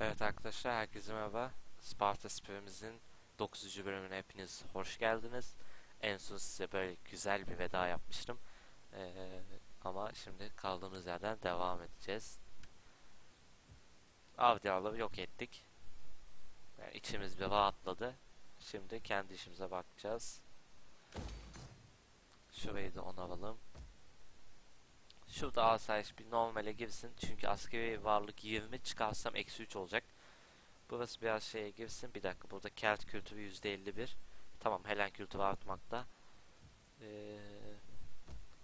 Evet arkadaşlar herkese merhaba. Sparta Spor'umuzun 9. bölümüne hepiniz hoş geldiniz. En son size böyle güzel bir veda yapmıştım. Ee, ama şimdi kaldığımız yerden devam edeceğiz. Avdiyaları yok ettik. Yani içimiz bir rahatladı. Şimdi kendi işimize bakacağız. Şurayı da onaralım. Şurada asayiş bir normale girsin. Çünkü askeri varlık 20 çıkarsam eksi 3 olacak. Burası biraz şeye girsin. Bir dakika burada Kelt kültürü %51. Tamam Helen kültürü artmakta. Ee,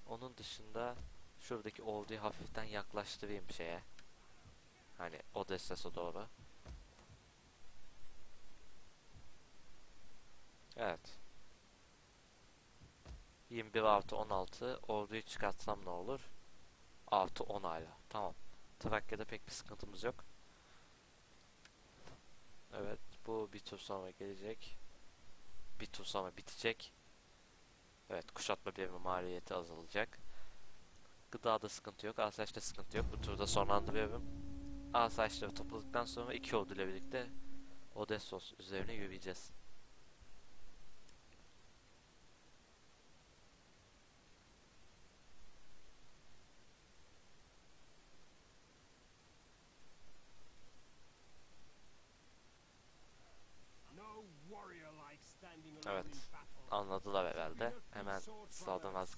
onun dışında şuradaki orduyu hafiften yaklaştırayım şeye. Hani Odessa'sa doğru. Evet. 21 artı 16 orduyu çıkartsam ne olur? Artı 10 hala. Tamam. Trakya'da pek bir sıkıntımız yok. Evet. Bu bir tur sonra gelecek. Bir tur sonra bitecek. Evet. Kuşatma birimi maliyeti azalacak. Gıdada sıkıntı yok. Asayişte sıkıntı yok. Bu turda sonlandırıyorum. Asayişleri topladıktan sonra iki ordu ile birlikte Odessos üzerine yürüyeceğiz.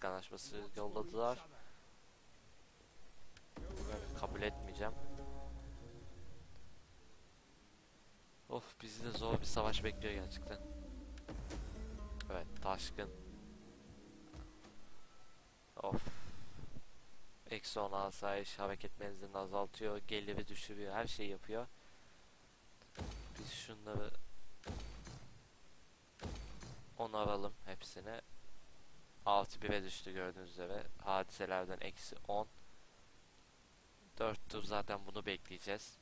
Anlaşması yolladılar. Bunları kabul etmeyeceğim. Of bizi de zor bir savaş bekliyor gerçekten. Evet taşkın. Of. Eksi 10 asayiş hareket menzilini azaltıyor. Geliri düşürüyor. Her şeyi yapıyor. Biz şunları onaralım hepsine. 6 1'e düştü gördüğünüz üzere. Hadiselerden eksi 10. 4 tur zaten bunu bekleyeceğiz.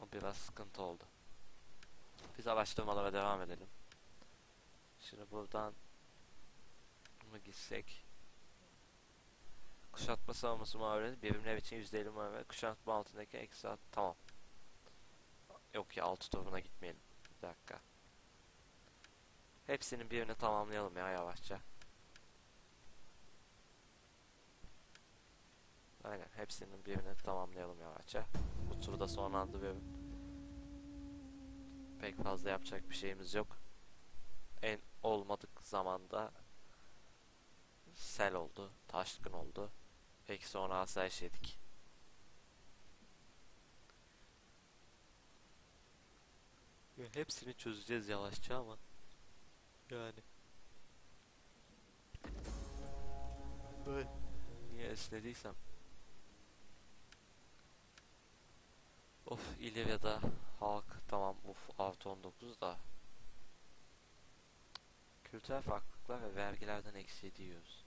O biraz sıkıntı oldu. Biz araştırmalara devam edelim. Şimdi buradan mı gitsek? Kuşatma savunması muhabbeti birimler için %50 muhabbeti. Kuşatma altındaki eksi at. Tamam. Yok ya 6 turuna gitmeyelim. Bir dakika. Hepsinin birini tamamlayalım ya yavaşça. Aynen hepsinin birini tamamlayalım yavaşça. Bu turu da sonlandırıyorum. Pek fazla yapacak bir şeyimiz yok. En olmadık zamanda sel oldu, taşkın oldu. Peki sonra asayiş yedik. Hepsini çözeceğiz yavaşça ama yani. Böyle niye esnediysem. Of İlirya'da halk tamam uf artı 19 da. Kültürel farklılıklar ve vergilerden eksi yiyoruz.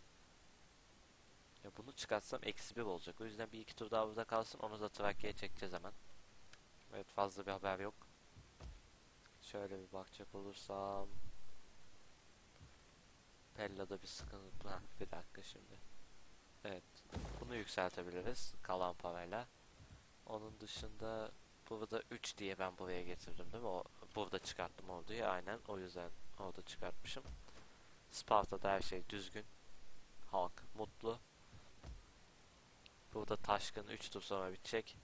Ya bunu çıkartsam eksi 1 olacak. O yüzden bir iki tur daha burada kalsın. Onu da Trakya'ya çekeceğiz hemen. Evet fazla bir haber yok. Şöyle bir bakacak olursam. Pella'da bir sıkıntı. Ha, bir dakika şimdi. Evet. Bunu yükseltebiliriz. Kalan parayla. Onun dışında burada 3 diye ben buraya getirdim değil mi? O, burada çıkarttım orduyu. Aynen. O yüzden orada çıkartmışım. Sparta'da her şey düzgün. Halk mutlu. Burada taşkın 3 tur sonra bitecek.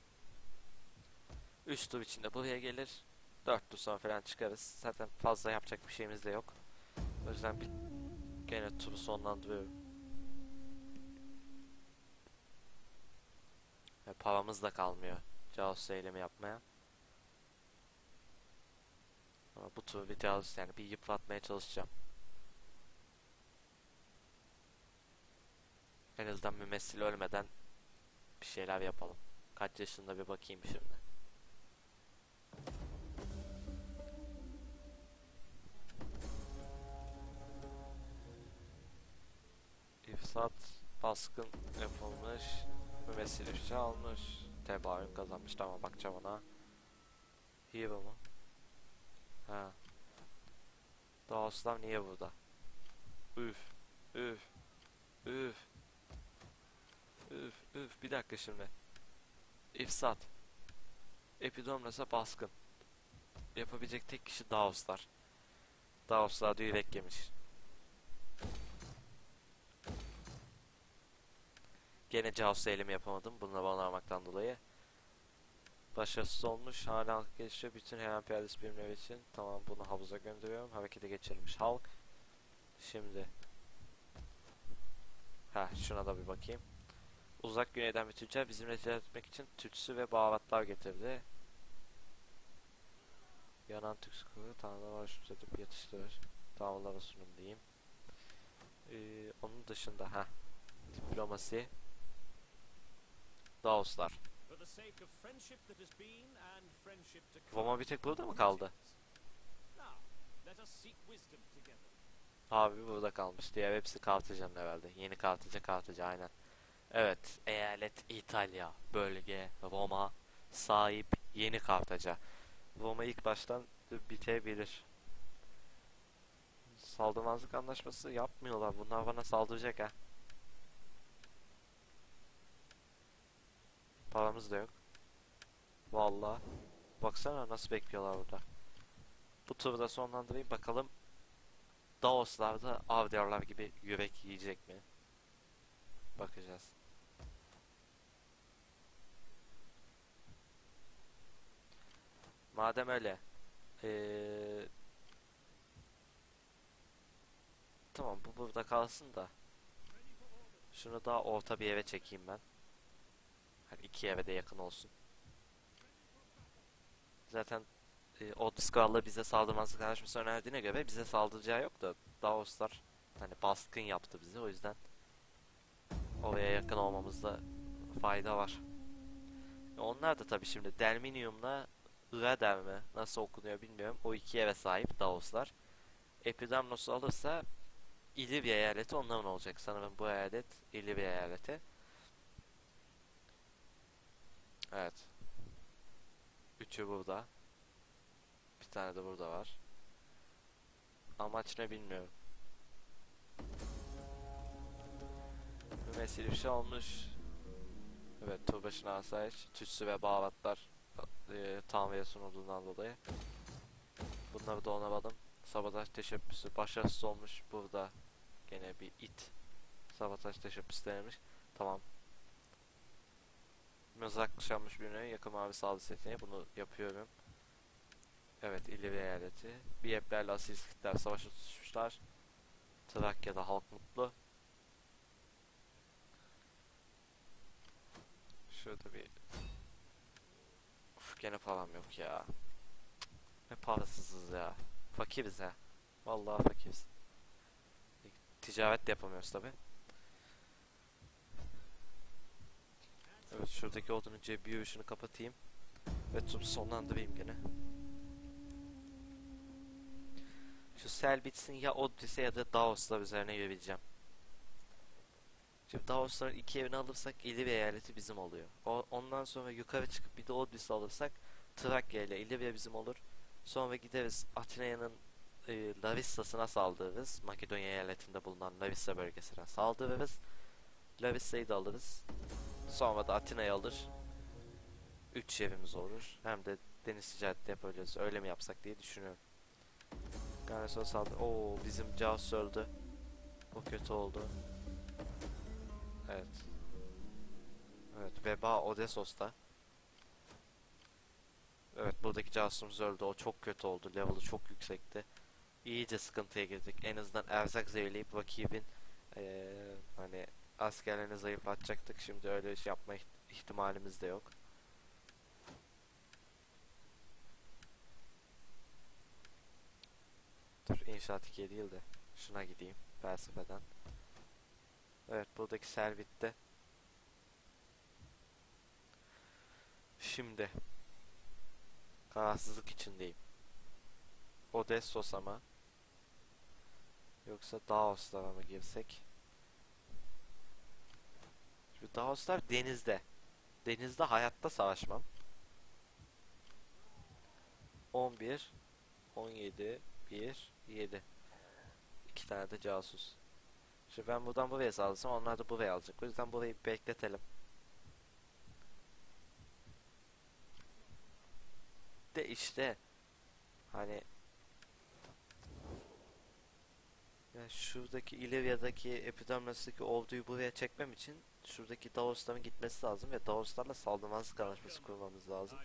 3 tur içinde buraya gelir. 4 tur sonra falan çıkarız. Zaten fazla yapacak bir şeyimiz de yok. O yüzden bir gene turu sonlandırıyorum. Ve paramız da kalmıyor. Casus eylemi yapmaya. Ama bu turu bir yani bir yıpratmaya çalışacağım. En azından mümessil ölmeden bir şeyler yapalım. Kaç yaşında bir bakayım şimdi. İfsat baskın yapılmış. Mümessil ifşa almış. Tebarük kazanmış. Tamam bakacağım ona. Hero mu? Ha. Dağıslam niye burada? Üf. Üf. Üf. Üf. Üf. Bir dakika şimdi. İfsat. Epidomnos'a baskın. Yapabilecek tek kişi Daoslar. Daoslar da yürek yemiş. Gene Jaus'u elim yapamadım. Bununla bana almaktan dolayı. Başarısız olmuş. Hala geçiyor. Bütün hemen piyadesi birimleri için. Tamam bunu havuza gönderiyorum. Harekete geçirilmiş halk. Şimdi. Ha şuna da bir bakayım. Uzak güneyden bir tüccar bizimle ticaret etmek için tütsü ve baharatlar getirdi. Yanan tütsü kuru tanrılar var şu edip yatıştırır. Tanrılara sunum diyeyim. Ee, onun dışında ha diplomasi. Come. Roma bir tek burada mı kaldı? Abi burada kalmış. Diğer hepsi Kartaca'nın herhalde. Yeni Kartaca Kartaca aynen. Evet. Eyalet İtalya. Bölge Roma. Sahip Yeni Kartaca. Roma ilk baştan bitebilir. Saldırmazlık anlaşması yapmıyorlar. Bunlar bana saldıracak ha. Paramız da yok. Vallahi. Baksana nasıl bekliyorlar burada. Bu turu da sonlandırayım bakalım Daoslar da Avdiarlar gibi yürek yiyecek mi? Bakacağız. Madem öyle. Ee, tamam bu burada kalsın da. Şunu daha orta bir eve çekeyim ben. İki eve de yakın olsun. Zaten e, Otis Krallığı bize saldırmazlık anlaşması önerdiğine göre bize saldıracağı yok da Daoslar hani baskın yaptı bizi o yüzden oraya yakın olmamızda fayda var. E, Onlar da tabii şimdi Delminium'la Irader mi nasıl okunuyor bilmiyorum. O iki eve sahip Daoslar. Epidamnos'u alırsa İlibya eyaleti onların olacak. Sanırım bu eyalet İlibya eyaleti. Evet. Üçü burada. Bir tane de burada var. Amaç ne bilmiyorum. Mümessil bir şey olmuş. Evet tur başına asayiş. Tütsü ve baharatlar e, Tanrı'ya sunulduğundan dolayı. Bunları da onaralım. Sabotaj teşebbüsü başarısız olmuş. Burada gene bir it. Sabotaj teşebbüsü denemiş. Tamam. Mızrak kuşanmış birine yakın mavi saldırı seçeneği. Bunu yapıyorum. Evet İliri eyaleti. Biyeplerle asil İskitler savaşa tutuşmuşlar. Trakya'da halk mutlu. Şurada bir... Uf gene param yok ya. Ne parasızız ya. Fakiriz ha. Vallahi fakiriz. Ticaret de yapamıyoruz tabi. Evet şuradaki odunun cebi yürüyüşünü kapatayım. Ve tüm sonlandırayım gene. Şu sel bitsin ya Odyssey ya da Daoslar üzerine yürüyeceğim. Şimdi Daosların iki evini alırsak İlirya eyaleti bizim oluyor. O, ondan sonra yukarı çıkıp bir de Odyssey alırsak Trakya ile İlirya bizim olur. Sonra gideriz Atina'nın e, Larissa'sına saldırırız. Makedonya eyaletinde bulunan Larissa bölgesine saldırırız. Larissa'yı da alırız. Sonra da Atina'yı alır. Üç şehrimiz olur. Hem de deniz ticareti yapabiliriz. Öyle mi yapsak diye düşünüyorum. Garnison saldı. Oo bizim Jaws öldü. Bu kötü oldu. Evet. Evet veba Odessos'ta. Evet buradaki casusumuz öldü. O çok kötü oldu. Level'ı çok yüksekti. İyice sıkıntıya girdik. En azından erzak zehirleyip rakibin eee, hani askerlerini zayıflatacaktık. Şimdi öyle şey yapma iht- ihtimalimiz de yok. Dur inşaat 2'ye değil de şuna gideyim felsefeden. Evet buradaki servitte. Şimdi kararsızlık içindeyim. Odessos'a mı? Yoksa Daoslara mı girsek? Şu Daoslar denizde. Denizde hayatta savaşmam. 11 17 1 7 İki tane de casus. Şimdi ben buradan buraya saldırsam onlar da buraya alacak. O yüzden burayı bekletelim. işte hani ya şuradaki İlirya'daki Epidaurus'taki orduyu buraya çekmem için şuradaki Davosların gitmesi lazım ve Davoslarla saldırmazlık anlaşması kurmamız lazım.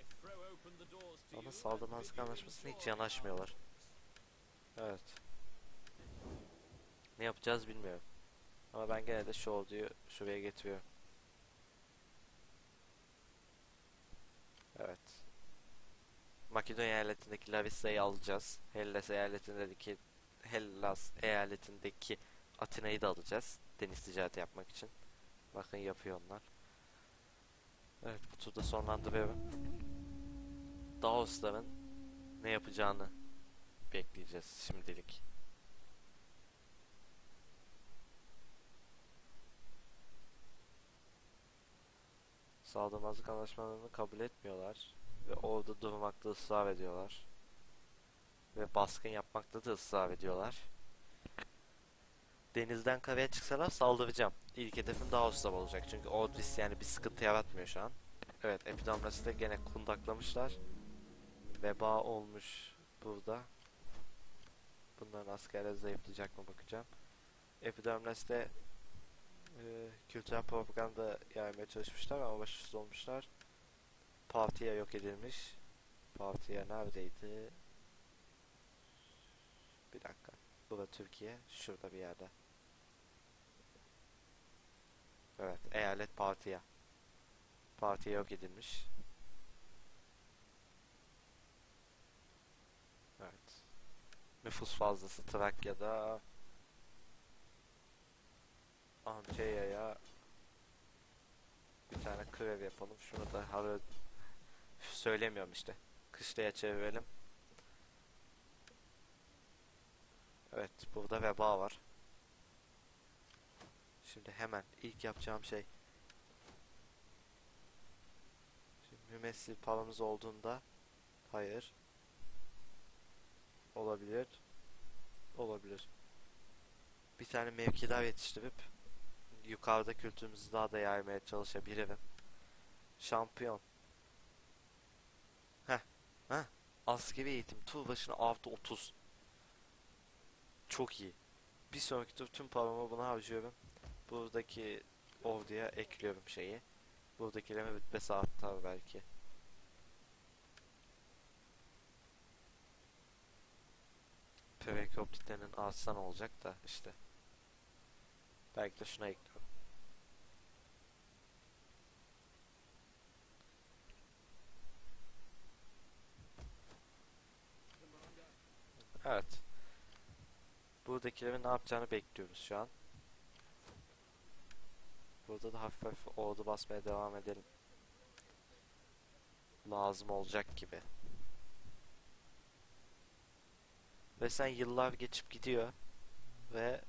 Ama saldırmazlık anlaşmasına hiç yanaşmıyorlar. Evet. Ne yapacağız bilmiyorum. Ama ben gene de şu orduyu şuraya getiriyorum. Evet. Makedonya eyaletindeki Larissa'yı alacağız. Hellas eyaletindeki Hellas eyaletindeki Atina'yı da alacağız. Deniz ticareti yapmak için. Bakın yapıyor onlar. Evet bu turda sonlandırıyorum. Daosların ne yapacağını bekleyeceğiz şimdilik. Saldırmazlık anlaşmalarını kabul etmiyorlar ve orada durmakta ısrar ediyorlar. Ve baskın yapmakta da ısrar ediyorlar. Denizden karaya çıksalar saldıracağım. İlk hedefim Daoslar olacak çünkü Ordis yani bir sıkıntı yaratmıyor şu an. Evet Epidaurus'u da gene kundaklamışlar. Veba olmuş burada. Bunların askerleri zayıflayacak mı bakacağım. Epidermes'te e, kültürel propaganda yaymaya çalışmışlar ama başarısız olmuşlar. Partiye yok edilmiş. Partiye neredeydi? Bir dakika. Bu da Türkiye. Şurada bir yerde. Evet. Eyalet Partiye. Partiye yok edilmiş. Evet. Nüfus fazlası Trakya'da Antalya'ya bir tane krev yapalım. Şunu da hava söylemiyorum işte. Kışlaya çevirelim. Evet, burada veba var. Şimdi hemen ilk yapacağım şey. Şimdi mümessil paramız olduğunda hayır. Olabilir. Olabilir. Bir tane mevkidar yetiştirip yukarıda kültürümüzü daha da yaymaya çalışabilirim. Şampiyon. Heh heh. Askeri eğitim tur başına artı 30 çok iyi. Bir sonraki tur tüm paramı buna harcıyorum buradaki orduya ekliyorum şeyi buradakilerin rütbesi artar belki Prekoplitlerin artsan olacak da işte. Belki de şuna ekliyorum. Evet. Buradakilerin ne yapacağını bekliyoruz şu an. Burada da hafif hafif ordu basmaya devam edelim. Lazım olacak gibi. Ve sen yıllar geçip gidiyor ve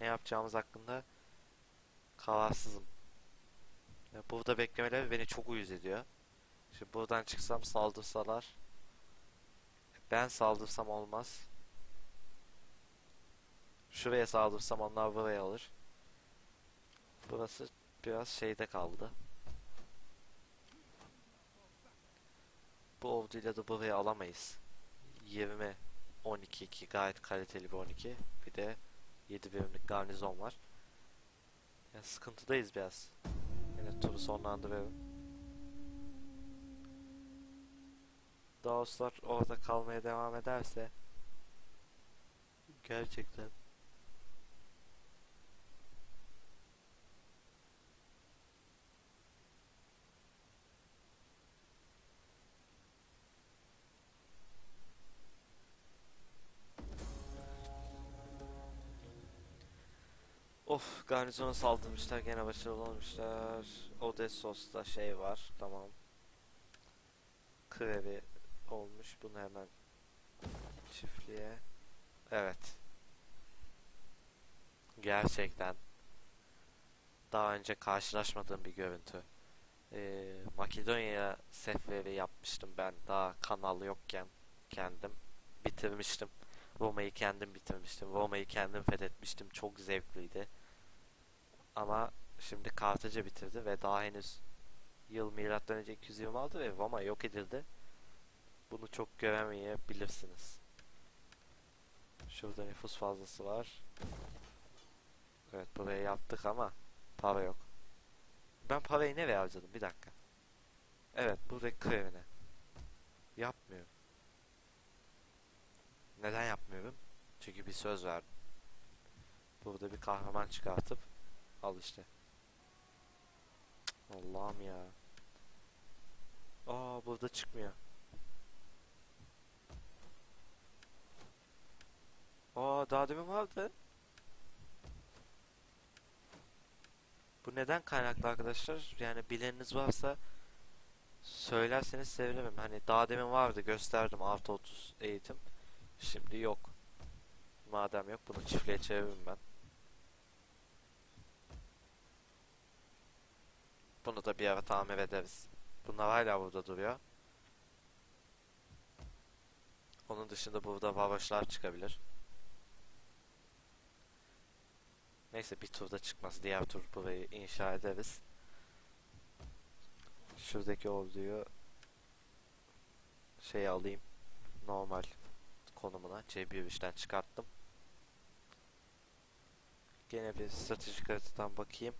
ne yapacağımız hakkında kararsızım. Burada beklemeleri beni çok uyuz ediyor. Şimdi buradan çıksam saldırsalar ben saldırsam olmaz. Şuraya saldırsam onlar buraya alır. Burası biraz şeyde kaldı. Bu orduyla da buraya alamayız. 20 12 2 gayet kaliteli bir 12. Bir de 7 birimlik garnizon var. Yani sıkıntıdayız biraz. Yine turu sonlandırıyorum. Daoslar orada kalmaya devam ederse gerçekten Of garnizona saldırmışlar gene başarılı olmuşlar. Odessos'ta şey var tamam. Krevi olmuş bunu hemen çiftliğe. Evet. Gerçekten daha önce karşılaşmadığım bir görüntü. Ee, Makedonya'ya seferi yapmıştım ben daha kanalı yokken kendim bitirmiştim. Roma'yı kendim bitirmiştim. Roma'yı kendim fethetmiştim. Çok zevkliydi. Ama şimdi Kartaca bitirdi ve daha henüz yıl milattan önce 226 ve Roma yok edildi. Bunu çok göremeyebilirsiniz. Şurada nüfus fazlası var. Evet buraya yaptık ama para yok. Ben parayı nereye harcadım? Bir dakika. Evet buradaki krevine. Yapmıyorum. Neden yapmıyorum? Çünkü bir söz verdim. Burada bir kahraman çıkartıp al işte. Allah'ım ya. Aa burada çıkmıyor. Aa daha demin vardı. Bu neden kaynaklı arkadaşlar? Yani bileniniz varsa söylerseniz sevinirim. Hani daha demin vardı gösterdim artı 30 eğitim. Şimdi yok. Madem yok bunu çiftliğe çeviririm ben. Bunu da bir ara tamir ederiz. Bunlar hala burada duruyor. Onun dışında burada varoşlar çıkabilir. Neyse bir turda çıkmaz. Diğer tur burayı inşa ederiz. Şuradaki orduyu şey alayım. Normal konumuna C1'den çıkarttım. Gene bir stratejik haritadan bakayım.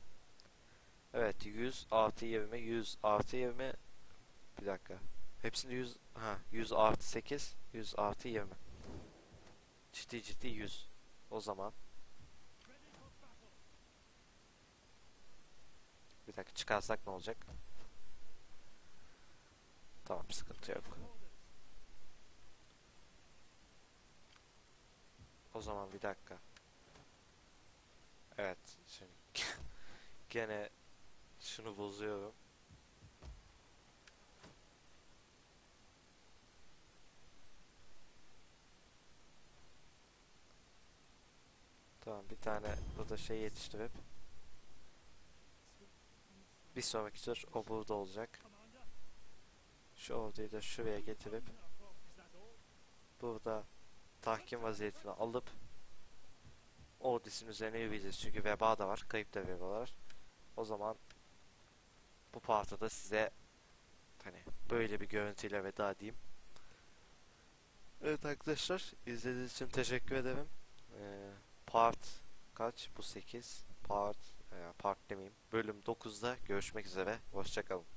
Evet 100 artı 20 100 artı 20 bir dakika. Hepsinde 100 ha 100 artı 8 100 artı 20 ciddi ciddi 100 o zaman. Bir dakika çıkarsak ne olacak? Tamam sıkıntı yok. O zaman bir dakika. Evet şimdi gene şunu bozuyorum Tamam bir tane burada şey yetiştirip bir sonraki tur o burada olacak. Şu orduyu da şuraya getirip burada tahkim vaziyetine alıp ordusunun üzerine yürüyeceğiz. Çünkü veba da var. Kayıp da veba var. O zaman bu partıda size hani böyle bir görüntüyle veda diyeyim. Evet arkadaşlar izlediğiniz için teşekkür ederim. Ee, part kaç? Bu 8. Part, e, part demeyeyim. Bölüm 9'da görüşmek üzere. Hoşçakalın.